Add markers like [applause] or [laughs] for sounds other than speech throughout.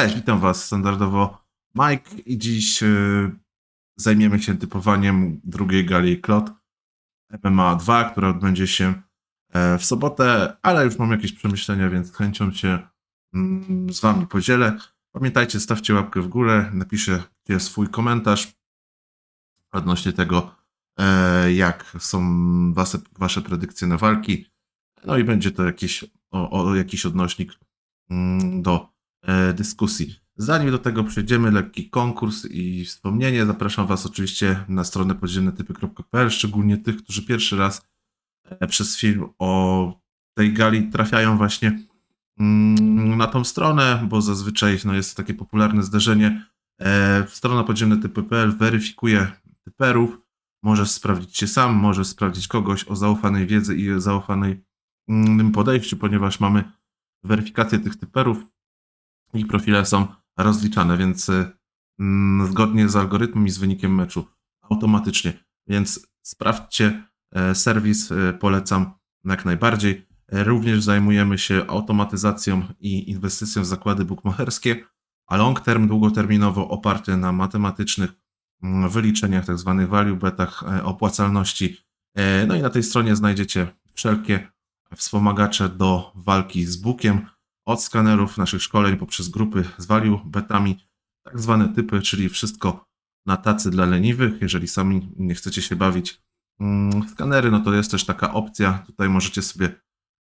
Cześć, witam Was standardowo. Mike i dziś e, zajmiemy się typowaniem drugiej gali KLOT MMA 2, która odbędzie się e, w sobotę, ale już mam jakieś przemyślenia, więc chęcią się mm, z Wami podzielę. Pamiętajcie, stawcie łapkę w górę, napiszcie swój komentarz odnośnie tego, e, jak są wasze, wasze predykcje na walki. No i będzie to jakiś, o, o, jakiś odnośnik mm, do dyskusji. Zanim do tego przejdziemy, lekki konkurs i wspomnienie. Zapraszam Was oczywiście na stronę podziemnetypy.pl, szczególnie tych, którzy pierwszy raz e, przez film o tej gali trafiają właśnie mm, na tą stronę, bo zazwyczaj no, jest to takie popularne zdarzenie. E, Strona podziemnetypy.pl weryfikuje typerów. Możesz sprawdzić się sam, możesz sprawdzić kogoś o zaufanej wiedzy i zaufanej podejściu, ponieważ mamy weryfikację tych typerów. Ich profile są rozliczane, więc y, mm, zgodnie z algorytmem i z wynikiem meczu automatycznie. Więc sprawdźcie e, serwis, e, polecam jak najbardziej. E, Również zajmujemy się automatyzacją i inwestycją w zakłady bukmacherskie, a long term, długoterminowo oparte na matematycznych mm, wyliczeniach, tak zwanych value betach, opłacalności. No i na tej stronie znajdziecie wszelkie wspomagacze do walki z bukiem, od skanerów naszych szkoleń poprzez grupy z value betami, tak zwane typy, czyli wszystko na tacy dla leniwych. Jeżeli sami nie chcecie się bawić mm, w skanery, no to jest też taka opcja. Tutaj możecie sobie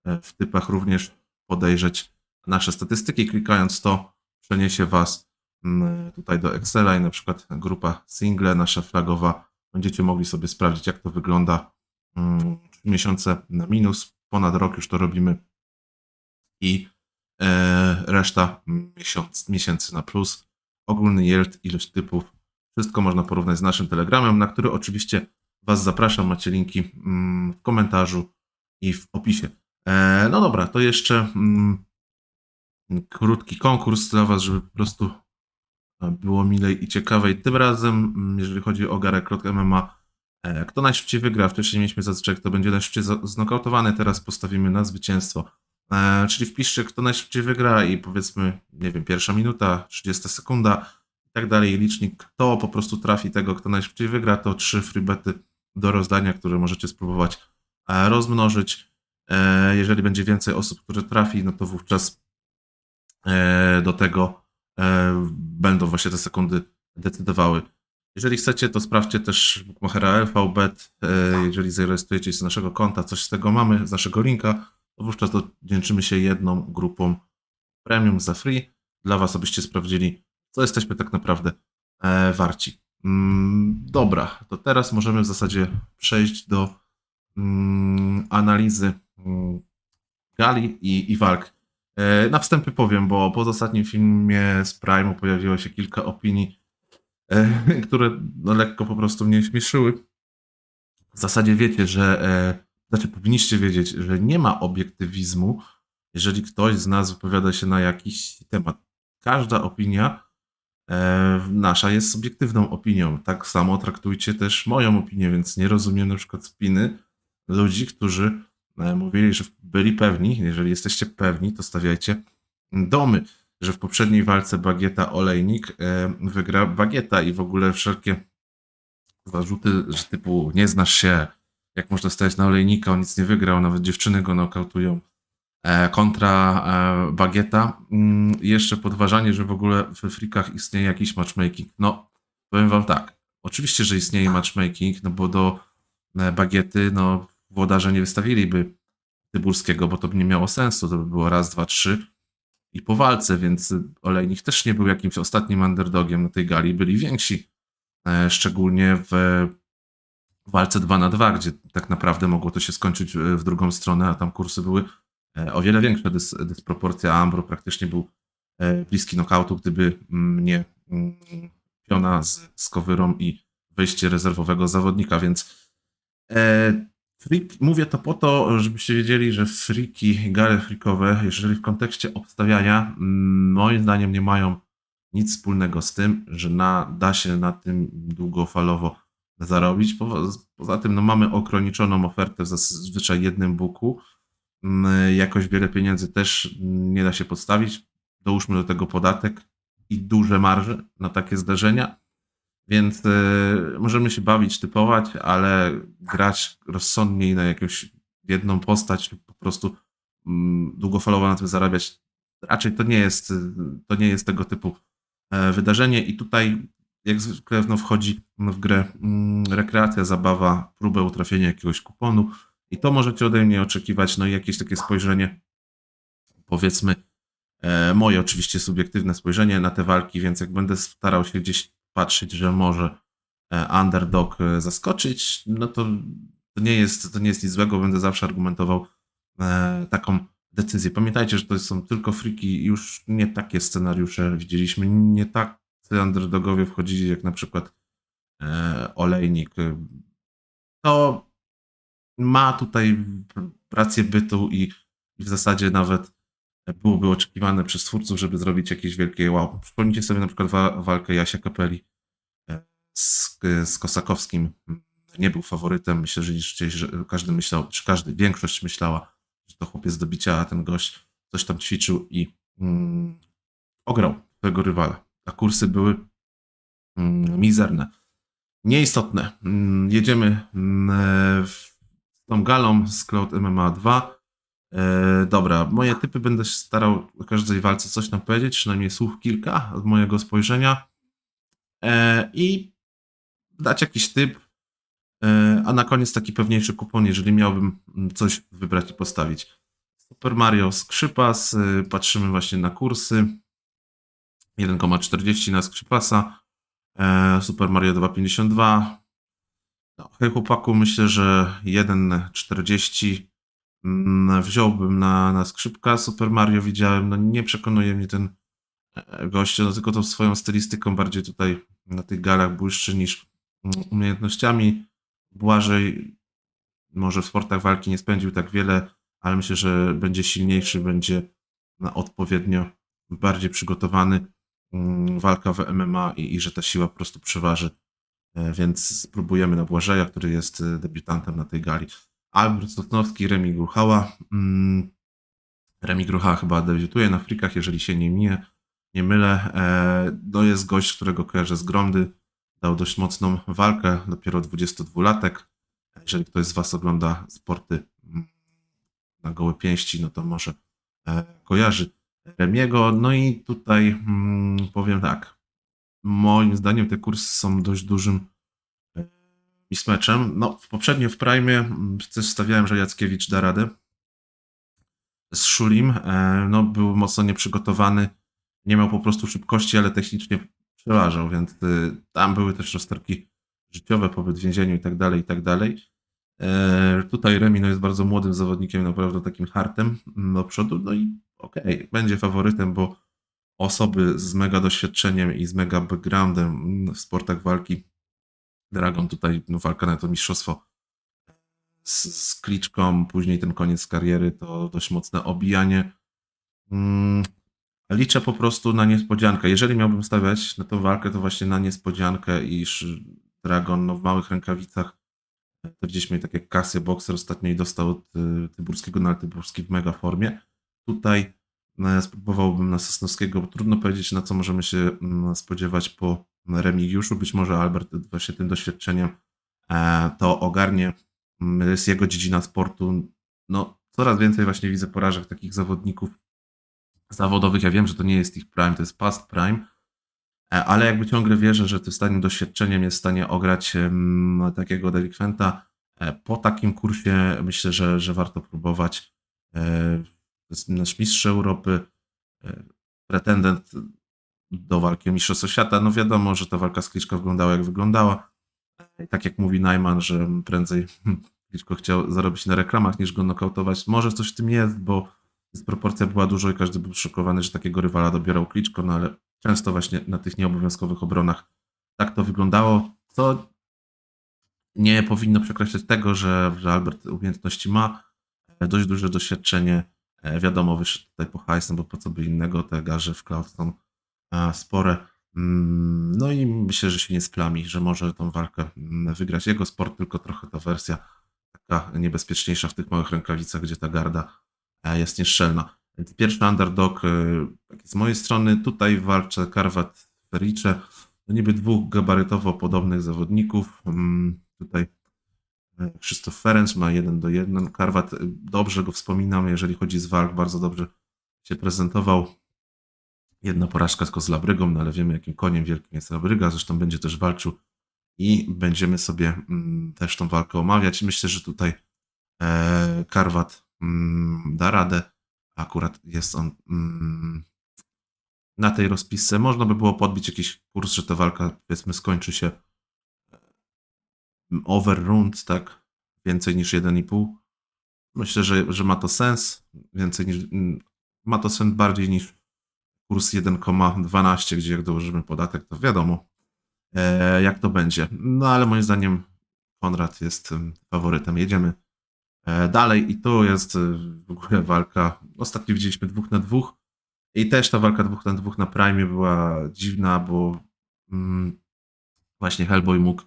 e, w typach również podejrzeć nasze statystyki. Klikając to, przeniesie Was mm, tutaj do Excela i na przykład grupa single, nasza flagowa. Będziecie mogli sobie sprawdzić, jak to wygląda. mm, Trzy miesiące na minus, ponad rok już to robimy. I reszta miesiąc, miesięcy na plus. Ogólny yield, ilość typów. Wszystko można porównać z naszym telegramem, na który oczywiście Was zapraszam. Macie linki mm, w komentarzu i w opisie. E, no dobra, to jeszcze mm, krótki konkurs dla Was, żeby po prostu e, było milej i ciekawej. Tym razem, mm, jeżeli chodzi o Garę Klot MMA, e, kto najszybciej wygra? Wcześniej mieliśmy zazwyczaj, kto będzie najszybciej znokautowany, teraz postawimy na zwycięstwo. E, czyli wpiszcie, kto najszybciej wygra i powiedzmy, nie wiem, pierwsza minuta, 30 sekunda i tak dalej. Licznik, kto po prostu trafi tego, kto najszybciej wygra, to trzy freebety do rozdania, które możecie spróbować e, rozmnożyć. E, jeżeli będzie więcej osób, które trafi, no to wówczas do tego będą właśnie te sekundy decydowały. Jeżeli chcecie, to sprawdźcie też Bookmachera LVBet. Jeżeli zarejestrujecie się z naszego konta, coś z tego mamy, z naszego linka, to wówczas oddzięczymy się jedną grupą premium za free dla Was, abyście sprawdzili, co jesteśmy tak naprawdę e, warci. Mm, dobra, to teraz możemy w zasadzie przejść do mm, analizy mm, gali i, i walk. E, na wstępie powiem, bo po ostatnim filmie z Prime'u pojawiło się kilka opinii, e, [laughs] które no, lekko po prostu mnie śmieszyły. W zasadzie wiecie, że znaczy powinniście wiedzieć, że nie ma obiektywizmu, jeżeli ktoś z nas wypowiada się na jakiś temat. Każda opinia e, nasza jest subiektywną opinią. Tak samo traktujcie też moją opinię, więc nie rozumiem na przykład spiny ludzi, którzy e, mówili, że byli pewni, jeżeli jesteście pewni, to stawiajcie domy, że w poprzedniej walce Bagieta Olejnik e, wygra Bagieta i w ogóle wszelkie zarzuty, że typu nie znasz się, jak można stać na olejnika, on nic nie wygrał, nawet dziewczyny go nokautują. E, kontra e, Bagieta. Mm, jeszcze podważanie, że w ogóle we frikach istnieje jakiś matchmaking. No, powiem wam tak. Oczywiście, że istnieje matchmaking, no bo do e, Bagiety, no, włodarze nie wystawiliby Tybulskiego, bo to by nie miało sensu. To by było raz, dwa, trzy i po walce, więc Olejnik też nie był jakimś ostatnim underdogiem na tej gali. Byli więksi, szczególnie w walce 2 na 2, gdzie tak naprawdę mogło to się skończyć e, w drugą stronę, a tam kursy były e, o wiele większe. Dys, dysproporcja Ambro praktycznie był e, bliski knockoutu, gdyby mm, nie mm, piona z, z kowyrą i wyjście rezerwowego zawodnika, więc e, freak, mówię to po to, żebyście wiedzieli, że friki, gale frikowe, jeżeli w kontekście obstawiania, mm, moim zdaniem nie mają nic wspólnego z tym, że na, da się na tym długofalowo zarobić. Po, poza tym no, mamy ograniczoną ofertę zazwyczaj jednym buku. Mm, Jakoś wiele pieniędzy też nie da się podstawić. Dołóżmy do tego podatek. i duże marże na takie zdarzenia, więc e, możemy się bawić, typować, ale grać rozsądniej na jakąś jedną postać lub po prostu mm, długofalowo na tym zarabiać, raczej to nie jest, to nie jest tego typu e, wydarzenie i tutaj jak zwykle no, wchodzi w grę mm, rekreacja, zabawa, próbę utrafienia jakiegoś kuponu i to możecie ode mnie oczekiwać, no i jakieś takie spojrzenie, powiedzmy, e, moje oczywiście subiektywne spojrzenie na te walki, więc jak będę starał się gdzieś patrzeć, że może e, underdog e, zaskoczyć, no to to nie jest, to nie jest nic złego, będę zawsze argumentował e, taką decyzję. Pamiętajcie, że to są tylko friki, już nie takie scenariusze widzieliśmy, nie tacy underdogowie wchodzili jak na przykład e, Olejnik. To ma tutaj rację bytu i, i w zasadzie nawet byłoby oczekiwane przez twórców, żeby zrobić jakieś wielkie wow. Przypomnijcie sobie na przykład wa- walkę Jasia Kapeli e, z, z Kosakowskim. Nie był faworytem. Myślę, że, że każdy myślał, czy każdy, większość myślała, że to chłopiec do bicia, a ten gość coś tam ćwiczył i mm, ograł swojego rywala. A kursy były mm, mizerne. Nieistotne. Mm, jedziemy mm, e, w tą galą z Cloud MMA 2. E, dobra, moje typy będę się starał o każdej walce coś tam powiedzieć, przynajmniej słów kilka od mojego spojrzenia e, i dać jakiś typ, a na koniec taki pewniejszy kupon, jeżeli miałbym coś wybrać i postawić. Super Mario Skrzypas, patrzymy właśnie na kursy. 1,40 na Skrzypasa, e, Super Mario 2,52. No, hej chłopaku, myślę, że 1,40 mm, wziąłbym na, na skrzypka. Super Mario widziałem, no nie przekonuje mnie ten e, gość, no tylko tą swoją stylistyką bardziej tutaj na tych galach błyszczy niż mm, umiejętnościami. Błażej może w sportach walki nie spędził tak wiele, ale myślę, że będzie silniejszy, będzie na odpowiednio bardziej przygotowany. Mm, Walka w MMA i, i że ta siła po prostu przeważy. E, Więc spróbujemy na Błażeja, który jest e, debiutantem na tej gali. Albert Sosnowski, Remi Gruchała. Mm, Remi Gruchała chyba debiutuje na frikach, jeżeli się nie, nie, nie mylę. To jest gość, którego kojarzę z Gromdy. Dał dość mocną walkę, dopiero 22-latek. Jeżeli ktoś z Was ogląda sporty mm, na gołe pięści, no to może kojarzy Remiego. No i tutaj mm, powiem tak. Moim zdaniem te kursy są dość dużym e, mismeczem. No, w poprzednim w Prime mm, też stawiałem, że Jackiewicz da radę z Szulim. E, No, był mocno nieprzygotowany. Nie miał po prostu szybkości, ale technicznie przeważał, więc y, tam były też rozterki życiowe, pobyt w więzieniu i tak dalej, i tak dalej. E, Tutaj Remino jest bardzo młodym zawodnikiem, naprawdę takim hartem mm, do przodu. No i okej, będzie faworytem, bo osoby z mega doświadczeniem i z mega backgroundem w sportach walki. Dragon tutaj no, walka na to mistrzostwo z, z kliczką, później ten koniec kariery to dość mocne obijanie. Mm, liczę po prostu na niespodziankę. Jeżeli miałbym stawiać na tą walkę, to właśnie na niespodziankę, iż Dragon no, w małych rękawicach to gdzieś mnie tak jak Casio Boxer ostatnio i dostał od y, Tyburskiego, no ale Tyburski w mega formie. Tutaj no, spróbowałbym na Sosnowskiego, bo trudno powiedzieć na co możemy się mm, spodziewać po Remigiuszu. Być może Albert właśnie tym doświadczeniem e, to ogarnie. Mm, Jest jego dziedzina sportu. No, coraz więcej właśnie widzę porażek takich zawodników zawodowych. Ja wiem, że to nie jest ich prime, to jest past prime, e, ale jakby ciągle wierzę, że tym stanie doświadczeniem jest w stanie ograć takiego delikwenta. E, Po takim kursie myślę, że, że warto próbować. To jest nasz mistrz Europy, e, pretendent do walki o Mistrzostwo Świata. No wiadomo, że ta walka z Kliczko wyglądała jak wyglądała. Tak jak mówi Najman, że prędzej [laughs] Kliczko chciał zarobić na reklamach niż go nokautować. Może coś w tym jest, bo dysproporcja była dużo i każdy był szokowany, że takiego rywala dobierał Kliczko, no ale często właśnie na tych nieobowiązkowych obronach tak to wyglądało, co nie powinno przekreślać tego, że, Albert umiejętności ma, e, dość duże doświadczenie, wiadomo, wyszedł tutaj po hajs, no bo po co by innego, te garze w cloud są e, spore. Mm, No i myślę, że się nie splami, że może tą walkę mm, wygrać jego sport, tylko trochę ta wersja taka niebezpieczniejsza w tych małych rękawicach, gdzie ta garda e, jest nieszczelna. Pierwszy underdog, e, z mojej strony, tutaj walczę Karwat Fericze. No niby dwóch gabarytowo podobnych zawodników. Mm, Tutaj e, Krzysztof Ferenc ma 1 do 1. Karwat, e, dobrze go wspominam, jeżeli chodzi z walk, bardzo dobrze się prezentował. Jedna porażka tylko z Labrygą, no ale wiemy jakim koniem wielkim jest Labryga, zresztą będzie też walczył i będziemy sobie mm, też tą walkę omawiać. Myślę, że tutaj e, Karwat mm, da radę. Akurat jest on mm, na tej rozpisce. Można by było podbić jakiś kurs, że ta walka powiedzmy skończy się overrund, tak? Więcej niż 1,5. Myślę, że, że ma to sens. Więcej niż. mm, Ma to sens bardziej niż kurs 1,12, gdzie jak dołożymy podatek, to wiadomo, e, jak to będzie. No ale moim zdaniem Konrad jest em, faworytem. Jedziemy e, dalej i tu jest e, w ogóle walka. Ostatnio widzieliśmy dwóch na dwóch i też ta walka dwóch na dwóch na Prime była dziwna, bo mm, właśnie Hellboy mógł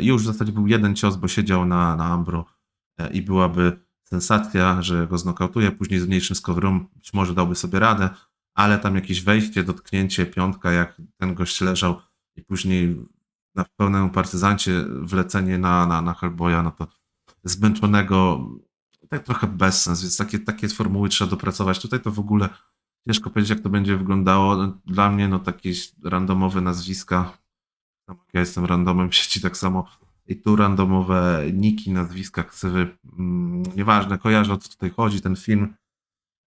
już w zasadzie był jeden cios, bo siedział na, na Ambro e, i byłaby sensacja, że go znokautuje, później z mniejszym skowrą być może dałby sobie radę, ale tam jakieś wejście, dotknięcie, piątka, jak ten gość leżał i później na pełnym partyzancie wlecenie na, na, na Hellboya, no to zmęczonego, tak trochę bez sens, więc takie, takie formuły trzeba dopracować. Tutaj to w ogóle ciężko powiedzieć, jak to będzie wyglądało. Dla mnie, no takie randomowe nazwiska, ja jestem randomem w sieci, tak samo i tu randomowe niki, nazwiska, ksywy, mm, nieważne, kojarzę o co tutaj chodzi, ten film,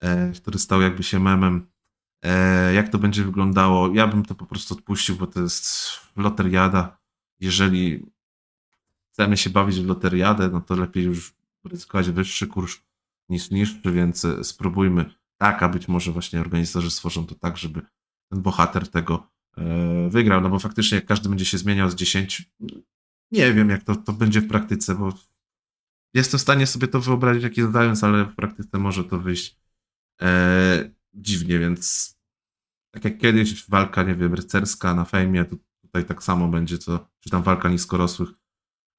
e, który stał jakby się memem, e, jak to będzie wyglądało, ja bym to po prostu odpuścił, bo to jest loteriada, jeżeli chcemy się bawić w loteriadę, no to lepiej już ryzykować wyższy kurs niż niższy, więc e, spróbujmy. Tak, a być może właśnie organizatorzy stworzą to tak, żeby ten bohater tego wygrał, no bo faktycznie jak każdy będzie się zmieniał z 10, nie wiem jak to, to będzie w praktyce, bo jestem w stanie sobie to wyobrazić jak jest dając, ale w praktyce może to wyjść e, dziwnie, więc tak jak kiedyś walka, nie wiem, rycerska na fejmie, to tutaj tak samo będzie, co, czy tam walka niskorosłych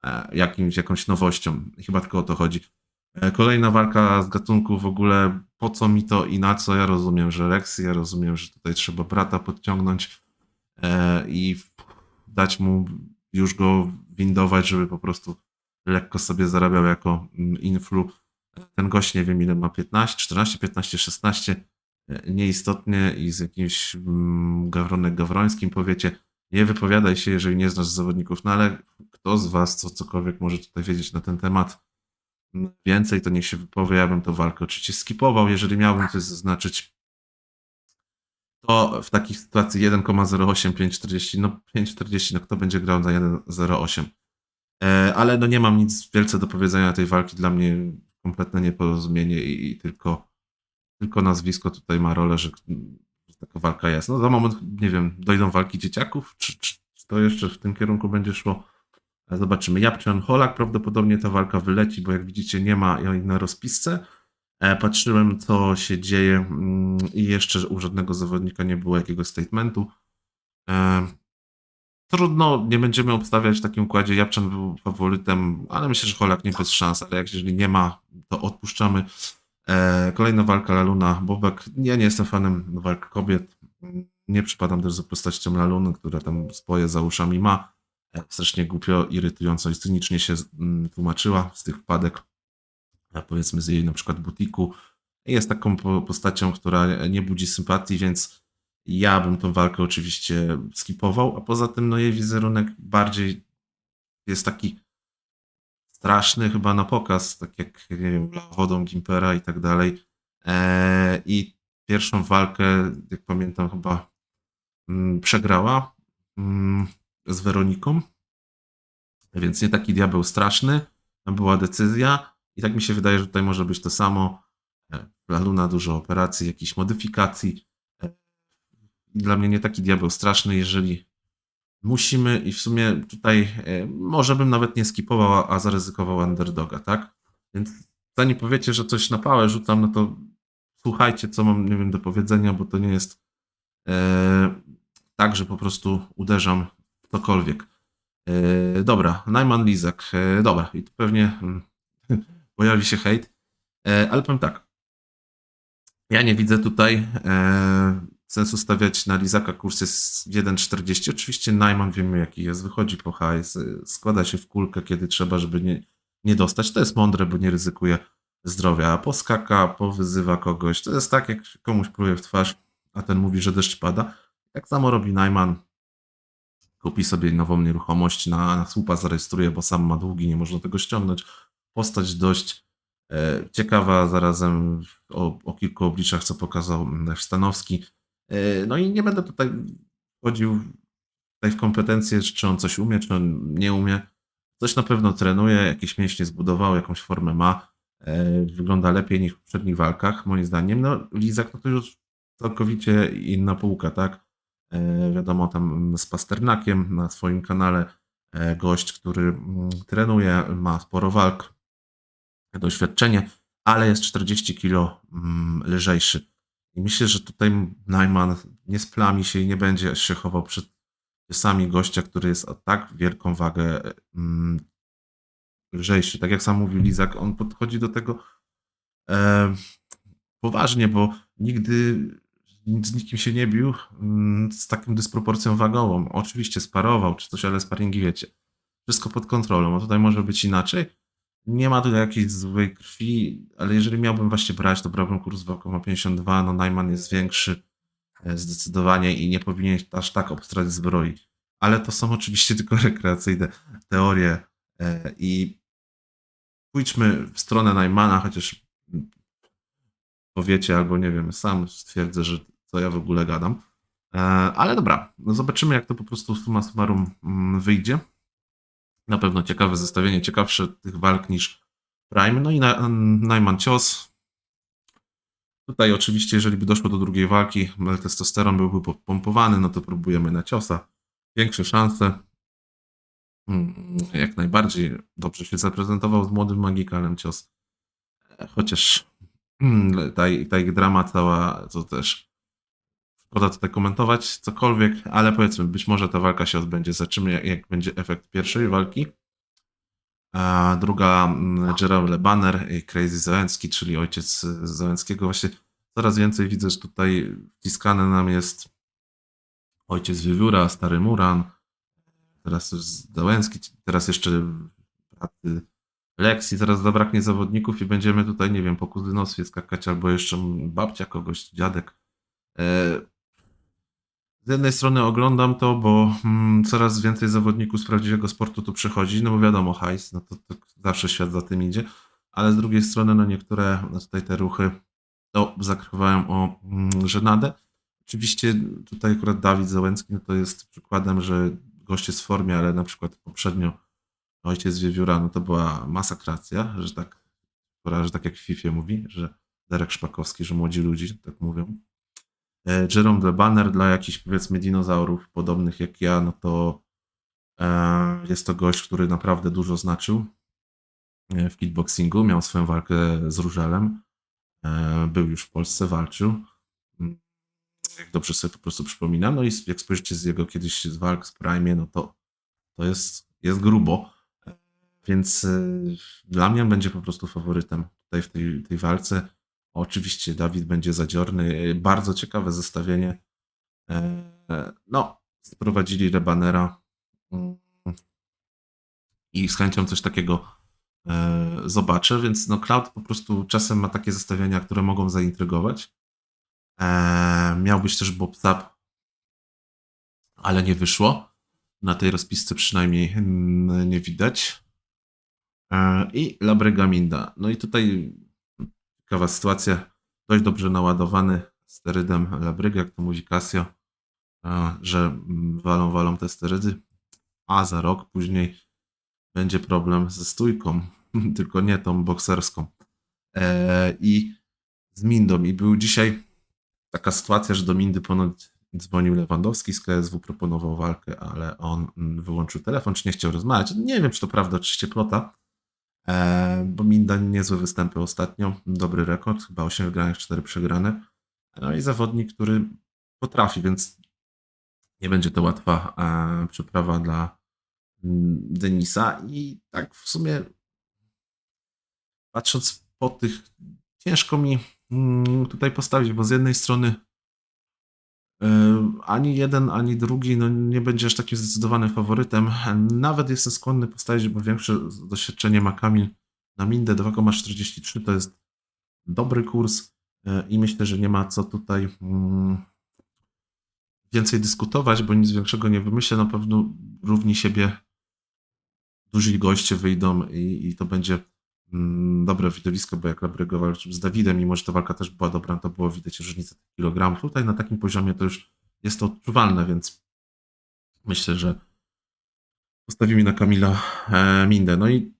e, jakimś, jakąś nowością. Chyba tylko o to chodzi. E, Kolejna walka z gatunku w ogóle, po co mi to i na co? Ja rozumiem, że Rexy, ja rozumiem, że tutaj trzeba brata podciągnąć e, i dać mu już go windować, żeby po prostu lekko sobie zarabiał jako mm, influ. Ten gość nie wiem ile ma, 15, 14, 15, 16, e, nieistotnie i z jakimś mm, gawronek gawrońskim powiecie, nie wypowiadaj się, jeżeli nie znasz zawodników, no ale kto z was co, cokolwiek może tutaj wiedzieć na ten temat, więcej, to niech się wypowie, ja bym to walkę oczywiście skipował, jeżeli miałbym coś zaznaczyć, to w takich sytuacji 1,08, 5,40, no 5,40, no kto będzie grał za 1,08? E, ale no nie mam nic wielce do powiedzenia tej walki, dla mnie kompletne nieporozumienie i, i tylko, tylko nazwisko tutaj ma rolę, że, że taka walka jest. No za moment, nie wiem, dojdą walki dzieciaków, czy, czy, czy to jeszcze w tym kierunku będzie szło? E, Zobaczymy. Japczan Holak prawdopodobnie ta walka wyleci, bo jak widzicie nie ma jej na rozpisce. E, Patrzyłem, co się dzieje mm, i jeszcze u żadnego zawodnika nie było jakiegoś statementu. E, Trudno, nie będziemy obstawiać w takim układzie. Japczan był faworytem, ale myślę, że Holak nie bez szans, ale jak jeżeli nie ma, to odpuszczamy. E, Kolejna walka Laluna Bobek. Ja nie jestem fanem walk kobiet. Nie przypadam też za postacią Laluny, która tam spoje za uszami ma strasznie głupio, irytująco i cynicznie się mm, tłumaczyła z tych wpadek, powiedzmy z jej na przykład butiku. Jest taką po- postacią, która nie budzi sympatii, więc ja bym tą walkę oczywiście skipował, a poza tym no jej wizerunek bardziej jest taki straszny chyba na pokaz, tak jak nie wiem, wodą Gimpera i tak dalej. Eee, I pierwszą walkę, jak pamiętam, chyba mm, przegrała mm, z Weroniką, więc nie taki diabeł straszny. Tam była decyzja i tak mi się wydaje, że tutaj może być to samo. E, Luna dużo operacji, jakichś modyfikacji. E, Dla mnie nie taki diabeł straszny, jeżeli musimy i w sumie tutaj e, może bym nawet nie skipował, a- zaryzykował underdoga, tak? Więc zanim powiecie, że coś na pałę rzucam, no to słuchajcie, co mam, nie wiem, do powiedzenia, bo to nie jest tak, że po prostu uderzam w cokolwiek. Dobra, Najman Lizak. Dobra, i tu pewnie mm, pojawi się hejt, e, ale powiem tak. Ja nie widzę tutaj e, sensu stawiać na Lizaka. Kurs jest 1,40. Oczywiście Najman wiemy jaki jest. Wychodzi po hajs, składa się w kulkę, kiedy trzeba, żeby nie, nie dostać. To jest mądre, bo nie ryzykuje zdrowia. Poskaka, powyzywa kogoś. To jest tak, jak komuś pluje w twarz, a ten mówi, że deszcz pada. Tak samo robi Najman. Kupi sobie nową nieruchomość, na, na słupa zarejestruje, bo sam ma długi, nie można tego ściągnąć. Postać dość e, ciekawa, zarazem o, o kilku obliczach, co pokazał Stanowski. E, no i nie będę tutaj wchodził tutaj w kompetencje, czy on coś umie, czy on nie umie. Coś na pewno trenuje, jakieś mięśnie zbudował, jakąś formę ma. E, wygląda lepiej niż w poprzednich walkach, moim zdaniem. No, Lizak no to już całkowicie inna półka, tak? Wiadomo, tam z Pasternakiem na swoim kanale gość, który mm, trenuje, ma sporo walk, doświadczenie, ale jest 40 kg mm, lżejszy. I myślę, że tutaj Najman nie splami się i nie będzie się chował przed sami gościa, który jest o tak wielką wagę mm, lżejszy. Tak jak sam mówił Lizak, on podchodzi do tego e, poważnie, bo nigdy z nikim się nie bił mm, z taką dysproporcją wagową. Oczywiście sparował czy coś, ale sparingi wiecie. Wszystko pod kontrolą, a tutaj może być inaczej. Nie ma tutaj jakiejś złej krwi, ale jeżeli miałbym właśnie brać, to brałbym kurs Wałkowa 52, no Najman jest większy e, zdecydowanie i nie powinien aż tak obstrać zbroi. Ale to są oczywiście [laughs] tylko rekreacyjne teorie e, i pójdźmy w stronę Najmana, chociaż powiecie albo nie wiem, sam stwierdzę, że co ja w ogóle gadam. E, Ale dobra, no zobaczymy jak to po prostu summa summarum mm, wyjdzie. Na pewno ciekawe zestawienie, ciekawsze tych walk niż Prime. No i na, Najman cios. Tutaj oczywiście, jeżeli by doszło do drugiej walki, testosteron byłby pompowany, no to próbujemy na ciosa. Większe szanse. Mm, Jak najbardziej dobrze się zaprezentował z młodym Magikalem cios. E, Chociaż mm, ta, ta ich drama cała, to też szkoda tutaj komentować cokolwiek, ale powiedzmy, być może ta walka się odbędzie. Zobaczymy, jak, jak będzie efekt pierwszej walki. A druga, mm, Gerald Banner i Crazy Załęcki, czyli ojciec Załęckiego. Właśnie coraz więcej widzę, że tutaj wciskany nam jest ojciec Wiewióra, stary Muran, teraz Załęcki, teraz jeszcze brat y, Lexi, zaraz zabraknie zawodników i będziemy tutaj, nie wiem, po kuzynostwie skakać, albo jeszcze babcia kogoś, dziadek. Z jednej strony oglądam to, bo mm, coraz więcej zawodników z prawdziwego sportu tu przychodzi, no bo wiadomo, hajs, no to, to zawsze świat za tym idzie, ale z drugiej strony, no niektóre no tutaj te ruchy to zakrywają o mm, żenadę. Oczywiście tutaj akurat Dawid Załęcki no to jest przykładem, że gość jest w formie, ale na przykład poprzednio ojciec Wiewióra, no to była masakracja, że tak, która, że tak jak w FIFA mówi, że Derek Szpakowski, że młodzi ludzie tak mówią. E, Jerome the Banner dla jakichś powiedzmy dinozaurów podobnych jak ja, no to e, jest to gość, który naprawdę dużo znaczył e, w kickboxingu. Miał swoją walkę z Różelem. Był już w Polsce, walczył. Mm, Jak dobrze sobie po prostu przypominam. No i jak spojrzycie z jego kiedyś z walk z Prime, no to to jest, jest grubo. Więc dla mnie on będzie po prostu faworytem tutaj w tej, tej walce. Oczywiście Dawid będzie zadziorny. Bardzo ciekawe zestawienie. E, No, sprowadzili Rebanera mm, i z chęcią coś takiego e, zobaczę, więc no Cloud po prostu czasem ma takie zestawienia, które mogą zaintrygować. E, Miał być też Bob Zap, ale nie wyszło. Na tej rozpisce przynajmniej mm, nie widać. I Labryga Minda. No i tutaj ciekawa sytuacja. Dość dobrze naładowany sterydem Labryga, jak to mówi Casio, e, że walą, walą te sterydy, a za rok później będzie problem ze stójką, [laughs] tylko nie tą bokserską. E, I z Mindą. I był dzisiaj taka sytuacja, że do Mindy ponoć dzwonił Lewandowski z KSW, proponował walkę, ale on wyłączył telefon, czy nie chciał rozmawiać. Nie wiem, czy to prawda, oczywiście plota, bo Minda niezłe występy ostatnio, dobry rekord, chyba 8 wygranych, 4 przegrane. No i zawodnik, który potrafi, więc nie będzie to łatwa e, przeprawa dla mm, Denisa i tak w sumie patrząc po tych, ciężko mi mm, tutaj postawić, bo z jednej strony e, ani jeden, ani drugi no, nie będzie aż takim zdecydowanym faworytem. Nawet jestem skłonny postawić, bo większe doświadczenie ma Kamil na Mindę 2,43 to jest dobry kurs e, i myślę, że nie ma co tutaj mm, więcej dyskutować, bo nic większego nie wymyślę. Na pewno równi siebie duzi goście wyjdą i, i to będzie dobre widowisko, bo jak Labrygo walczył z Dawidem, mimo że ta walka też była dobra, to było widać różnicę kilogramów. Tutaj na takim poziomie to już jest to odczuwalne, więc myślę, że postawimy na Kamila e, Mindę. No i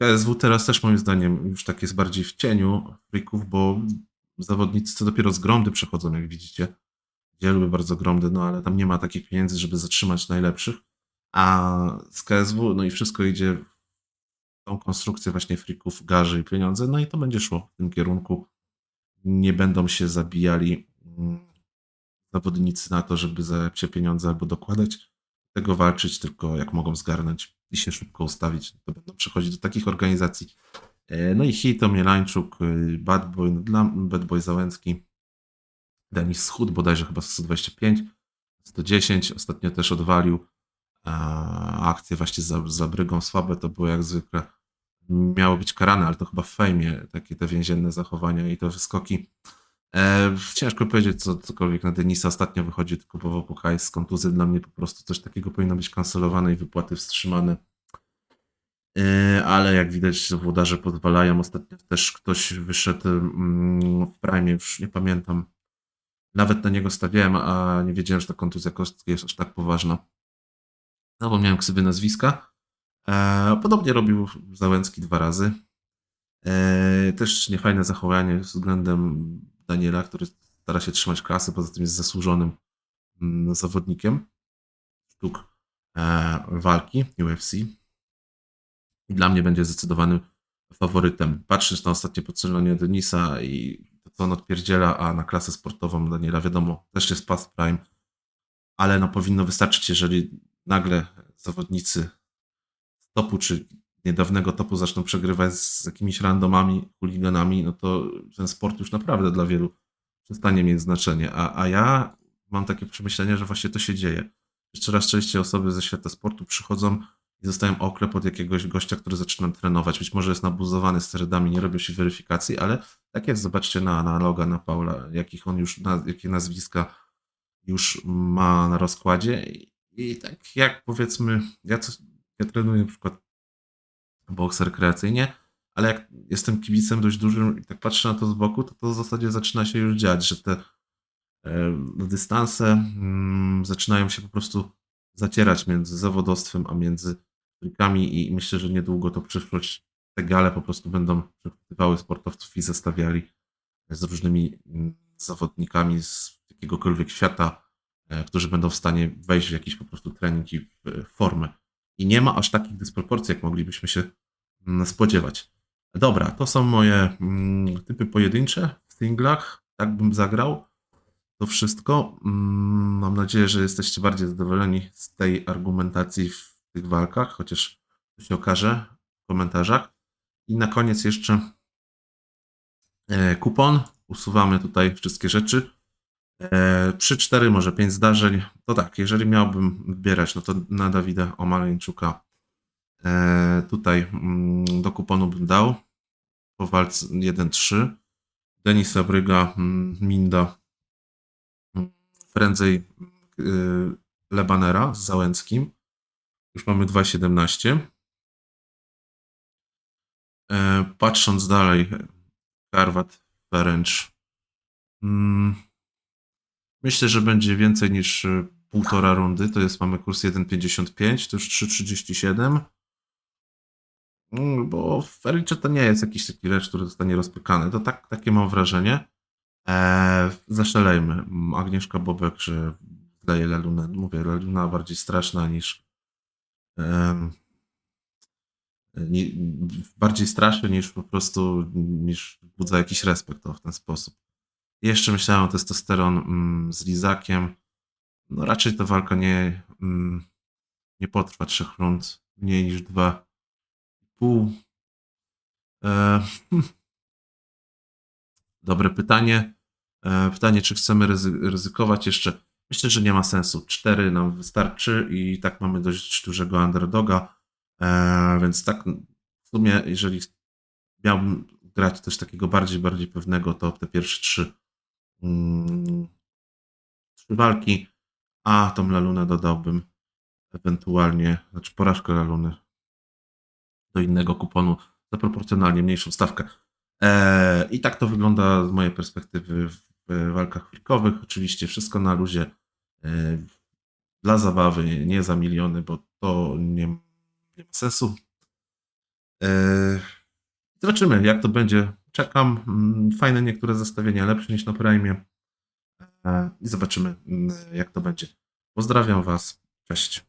KSW teraz też moim zdaniem już tak jest bardziej w cieniu freaków, bo zawodnicy co dopiero z gromdy przechodzą, jak widzicie. Ja lubię bardzo gromdy, no ale tam nie ma takich pieniędzy, żeby zatrzymać najlepszych. A z KSW, no i wszystko idzie tą konstrukcję właśnie freaków, garzy i pieniądze, no i to będzie szło w tym kierunku. Nie będą się zabijali mm, zawodnicy na to, żeby zarabiać pieniądze albo dokładać tego walczyć, tylko jak mogą zgarnąć i się szybko ustawić, to będą przechodzić do takich organizacji. E, No i Hito, Mielańczuk, y, Bad Boy, no dla Bad Boy Załęcki, Denis Schud bodajże chyba 125, 110, ostatnio też odwalił a akcje właśnie za, za brygą słabe, to było jak zwykle miało być karane, ale to chyba w fejmie takie te więzienne zachowania i te wyskoki. E, ciężko powiedzieć co, cokolwiek na Denisa. Ostatnio wychodzi tylko wokół hajs z kontuzji. Dla mnie po prostu coś takiego powinno być kancelowane i wypłaty wstrzymane. E, ale jak widać, włodarze pozwalają. Ostatnio też ktoś wyszedł mm, w prime, już nie pamiętam. Nawet na niego stawiałem, a nie wiedziałem, że ta kontuzja kostki jest aż tak poważna. Zapomniałem ksywy nazwiska. E, podobnie robił Załęcki dwa razy. E, też niefajne zachowanie względem Daniela, który stara się trzymać klasy, poza tym jest zasłużonym mm, zawodnikiem sztuk e, walki UFC. I dla mnie będzie zdecydowanym faworytem. Patrząc na ostatnie podsumowanie Denisa i to, co on odpierdziela, a na klasę sportową Daniela, wiadomo, też jest past prime, ale no powinno wystarczyć, jeżeli nagle zawodnicy topu czy niedawnego topu zaczną przegrywać z jakimiś randomami, chuliganami, no to ten sport już naprawdę dla wielu przestanie mieć znaczenie. A, a ja mam takie przemyślenie, że właśnie to się dzieje. Coraz częściej osoby ze świata sportu przychodzą i dostają oklep od jakiegoś gościa, który zaczyna trenować. Być może jest nabuzowany sterydami, nie robią się weryfikacji, ale tak jest, zobaczcie na, na Loga, na Paula, jakich on już, na, jakie nazwiska już ma na rozkładzie. I, tak jak powiedzmy, ja, co, ja trenuję na przykład boks rekreacyjnie, ale jak jestem kibicem dość dużym i tak patrzę na to z boku, to to w zasadzie zaczyna się już dziać, że te e, dystanse mm, zaczynają się po prostu zacierać między zawodowstwem, a między trójkami i myślę, że niedługo to przyszłość te gale po prostu będą przechwytywały sportowców i zestawiali z różnymi mm, zawodnikami z jakiegokolwiek świata, e, którzy będą w stanie wejść w jakiś po prostu trening i w formę. I nie ma aż takich dysproporcji, jak moglibyśmy się mm, spodziewać. Dobra, to są moje mm, typy pojedyncze w singlach. Tak bym zagrał. To wszystko. Mm, Mam nadzieję, że jesteście bardziej zadowoleni z tej argumentacji w tych walkach, chociaż to się okaże w komentarzach. I na koniec jeszcze e, kupon. Usuwamy tutaj wszystkie rzeczy. E, 3-4, może 5 zdarzeń. To tak, jeżeli miałbym wybierać, no to na Dawida Omaleńczuka e, tutaj mm, do kuponu bym dał po walce 1-3. Denisa Bryga, mm, Minda, mm, prędzej y, Lebanera z Załęckim. Już mamy 2,17. E, Patrząc dalej, Karwat, Ferenc. Myślę, że będzie więcej niż y, półtora rundy. To jest, mamy kurs 1,55, to już 3,37. Mm, Bo Ferenc to nie jest jakiś taki lecz, który zostanie rozpykany. To tak, takie mam wrażenie. Eee, Agnieszka Bobek, że daje Lelunę. Mówię, Leluna bardziej straszna niż ni, bardziej straszy niż po prostu niż wzbudza jakiś respekt w ten sposób. Jeszcze myślałem o testosteron mm, z Lizakiem. No raczej ta walka nie, mm, nie potrwa trzech rund, mniej niż dwa pół. E, hmm. [laughs] dobre pytanie. E, Pytanie, czy chcemy ryzy- ryzykować jeszcze? Myślę, że nie ma sensu. Cztery nam wystarczy i tak mamy dość dużego underdoga. E, Więc tak w sumie, jeżeli miałbym grać coś takiego bardziej, bardziej pewnego, to te pierwsze trzy, mm, trzy walki, a tą Lalunę dodałbym ewentualnie, znaczy porażkę Laluny do innego kuponu za proporcjonalnie mniejszą stawkę. Eee, I tak to wygląda z mojej perspektywy w w walkach frikowych. Oczywiście wszystko na luzie, e, dla zabawy, nie za miliony, bo to nie, nie ma sensu. Eee, Zobaczymy, jak to będzie. Czekam. Mm, Fajne niektóre zestawienia, lepsze niż na Prime. Eee, I zobaczymy, mm, jak to będzie. Pozdrawiam Was. Cześć.